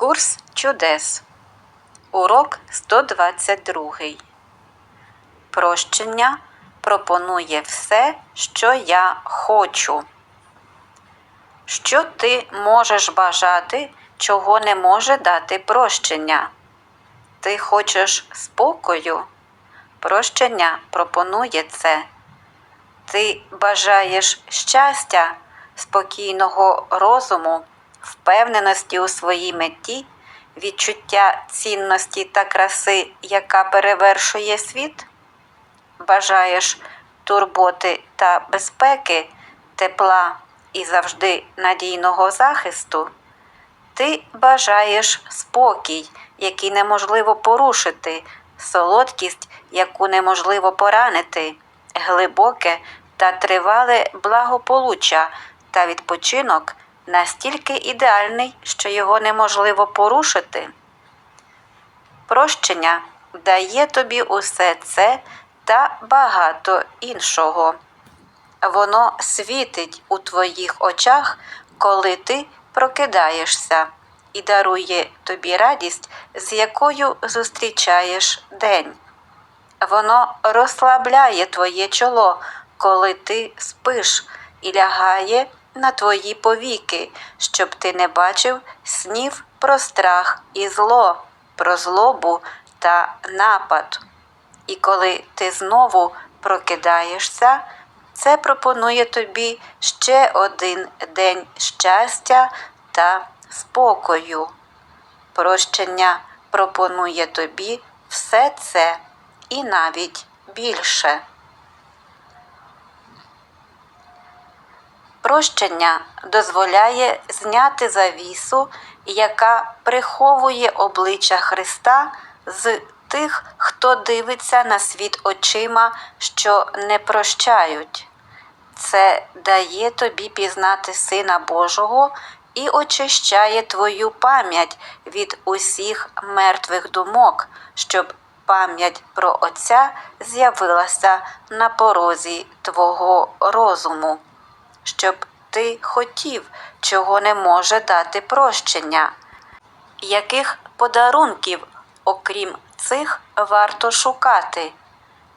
Курс чудес. Урок 122. Прощення пропонує все, що я хочу. Що ти можеш бажати, чого не може дати прощення? Ти хочеш спокою? Прощення пропонує це. Ти бажаєш щастя, спокійного розуму, впевненості у своїй меті, відчуття цінності та краси, яка перевершує світ? Бажаєш турботи та безпеки, тепла і завжди надійного захисту? Ти бажаєш спокій, який неможливо порушити, солодкість, яку неможливо поранити, глибоке та тривале благополуччя та відпочинок настільки ідеальний, що його неможливо порушити. Прощення дає тобі усе це та багато іншого. Воно світить у твоїх очах, коли ти прокидаєшся, і дарує тобі радість, з якою зустрічаєш день. Воно розслабляє твоє чоло, коли ти спиш, і лягає на твої повіки, щоб ти не бачив снів про страх і зло, про злобу та напад. І коли ти знову прокидаєшся, це пропонує тобі ще один день щастя та спокою. Прощення пропонує тобі все це і навіть більше. Прощення дозволяє зняти завісу, яка приховує обличчя Христа з тих, хто дивиться на світ очима, що не прощають. Це дає тобі пізнати Сина Божого і очищає твою пам'ять від усіх мертвих думок, щоб пам'ять про Отця з'явилася на порозі твого розуму, щоб ти хотів, чого не може дати прощення. Яких подарунків, окрім цих, варто шукати?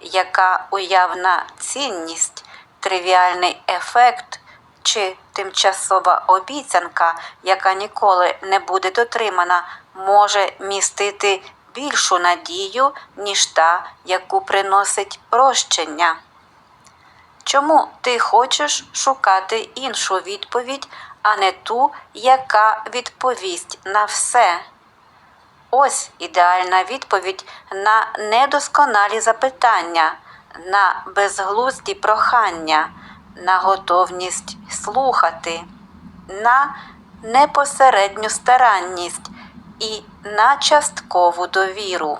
Яка уявна цінність, тривіальний ефект чи тимчасова обіцянка, яка ніколи не буде дотримана, може містити більшу надію, ніж та, яку приносить прощення? Чому ти хочеш шукати іншу відповідь, а не ту, яка відповість на все? Ось ідеальна відповідь на недосконалі запитання, на безглузді прохання, на готовність слухати, на непосередню старанність і на часткову довіру.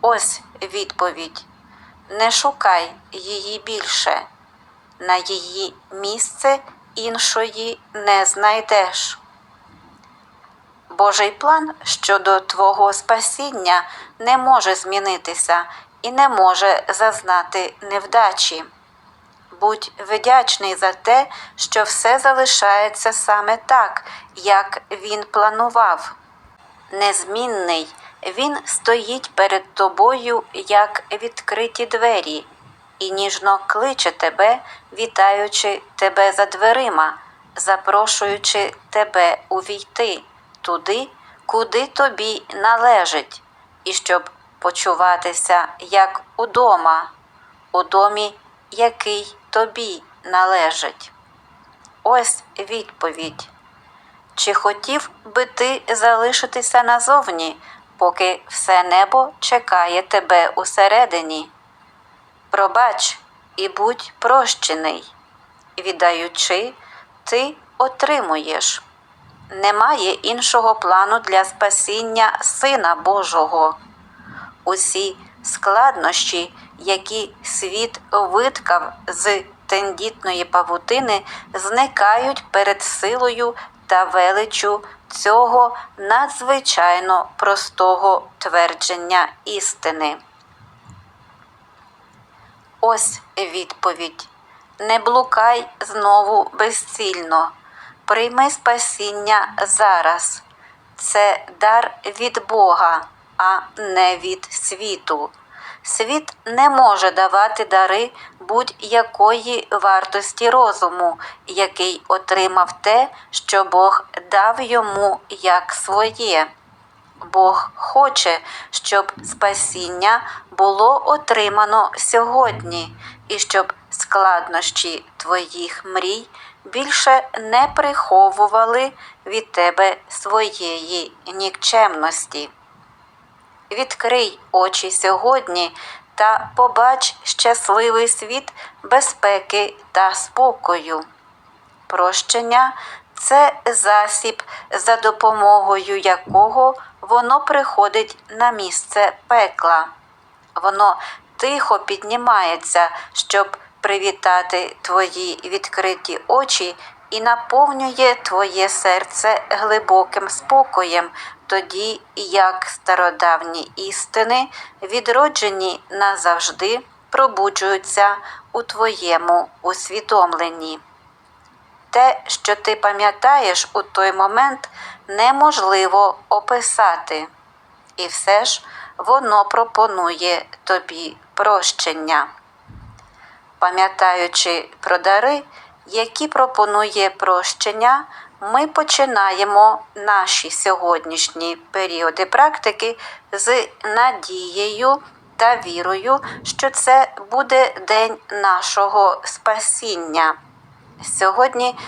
Ось відповідь. Не шукай її більше, на її місце іншої не знайдеш. Божий план щодо твого спасіння не може змінитися і не може зазнати невдачі. Будь вдячний за те, що все залишається саме так, як він планував. Незмінний, він стоїть перед тобою, як відкриті двері, і ніжно кличе тебе, вітаючи тебе за дверима, запрошуючи тебе увійти туди, куди тобі належить, і щоб почуватися як удома, у домі, який тобі належить. Ось відповідь. Чи хотів би ти залишитися назовні, поки все небо чекає тебе усередині? Пробач і будь прощений, віддаючи, ти отримуєш. Немає іншого плану для спасіння Сина Божого. Усі складнощі, які світ виткав з тендітної павутини, зникають перед силою та величу цього надзвичайно простого твердження істини. Ось відповідь. Не блукай знову безцільно. Прийми спасіння зараз. це дар від Бога, а не від світу. Світ не може давати дари будь-якої вартості розуму, який отримав те, що Бог дав йому як своє. Бог хоче, щоб спасіння було отримано сьогодні, і щоб складнощі твоїх мрій більше не приховували від тебе своєї нікчемності. Відкрий очі сьогодні та побач щасливий світ безпеки та спокою. Прощення це засіб, за допомогою якого воно приходить на місце пекла. Воно тихо піднімається, щоб привітати твої відкриті очі і наповнює твоє серце глибоким спокоєм, тоді як стародавні істини, відроджені назавжди, пробуджуються у твоєму усвідомленні. Те, що ти пам'ятаєш у той момент, неможливо описати, і все ж воно пропонує тобі прощення. Пам'ятаючи про дари, які пропонує прощення, ми починаємо наші сьогоднішні періоди практики з надією та вірою, що це буде день нашого спасіння. Сьогодні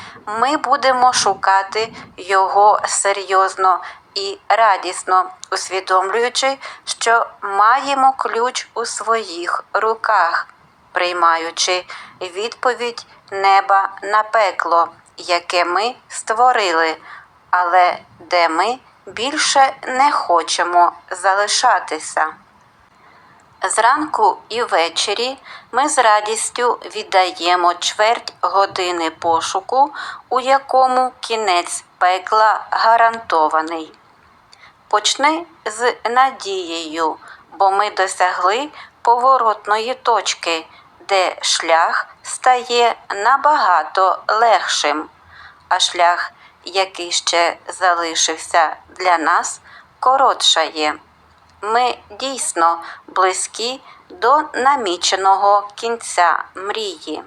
ми будемо шукати його серйозно і радісно, усвідомлюючи, що маємо ключ у своїх руках, приймаючи відповідь неба на пекло, яке ми створили, але де ми більше не хочемо залишатися. Зранку і ввечері ми з радістю віддаємо чверть години пошуку, у якому кінець пекла гарантований. Почни з надією, бо ми досягли поворотної точки, де шлях стає набагато легшим, а шлях, який ще залишився для нас, коротшає ми дійсно близькі до наміченого кінця мрії.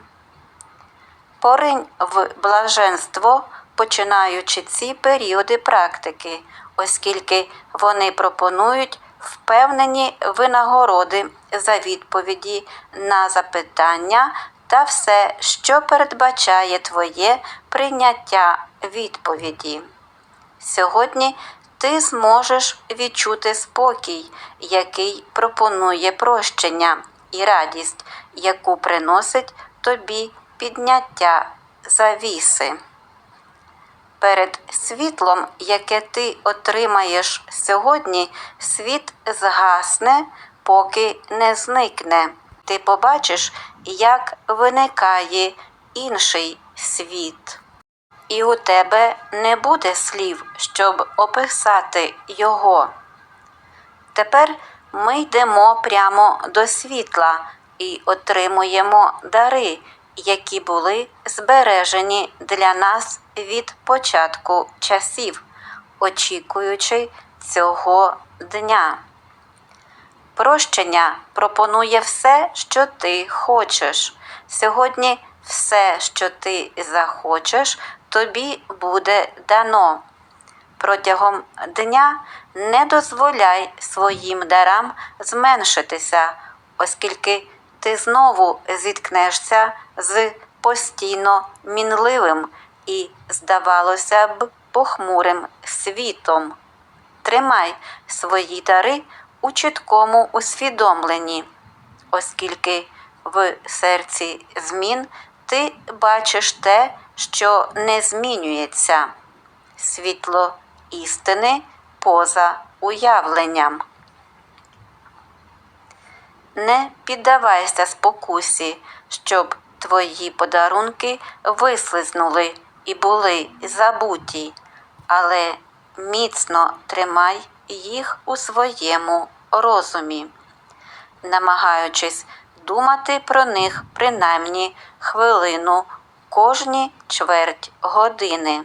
Поринь в блаженство, починаючи ці періоди практики, оскільки вони пропонують впевнені винагороди за відповіді на запитання та все, що передбачає твоє прийняття відповіді. Сьогодні ти зможеш відчути спокій, який пропонує прощення, і радість, яку приносить тобі підняття завіси. Перед світлом, яке ти отримаєш сьогодні, світ згасне, поки не зникне. Ти побачиш, як виникає інший світ і у тебе не буде слів, щоб описати його. Тепер ми йдемо прямо до світла і отримуємо дари, які були збережені для нас від початку часів, очікуючи цього дня. Прощення пропонує все, що ти хочеш. Сьогодні все, що ти захочеш, тобі буде дано. Протягом дня не дозволяй своїм дарам зменшитися, оскільки ти знову зіткнешся з постійно мінливим і, здавалося б, похмурим світом. Тримай свої дари у чіткому усвідомленні, оскільки в серці змін ти бачиш те, що не змінюється, світло істини поза уявленням. Не піддавайся спокусі, щоб твої подарунки вислизнули і були забуті, але міцно тримай їх у своєму розумі, намагаючись думати про них принаймні хвилину кожні чверть години.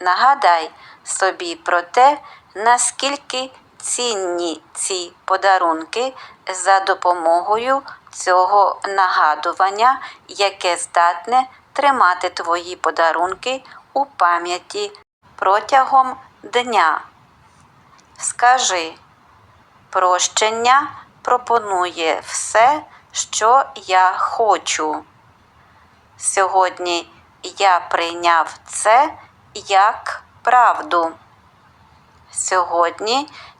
нагадай собі про те, наскільки цінні ці подарунки за допомогою цього нагадування, яке здатне тримати твої подарунки у пам'яті протягом дня. Скажи, прощення пропонує все, що я хочу. Сьогодні я прийняв це як правду. Сьогодні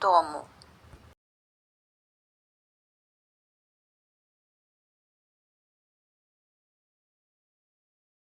дому.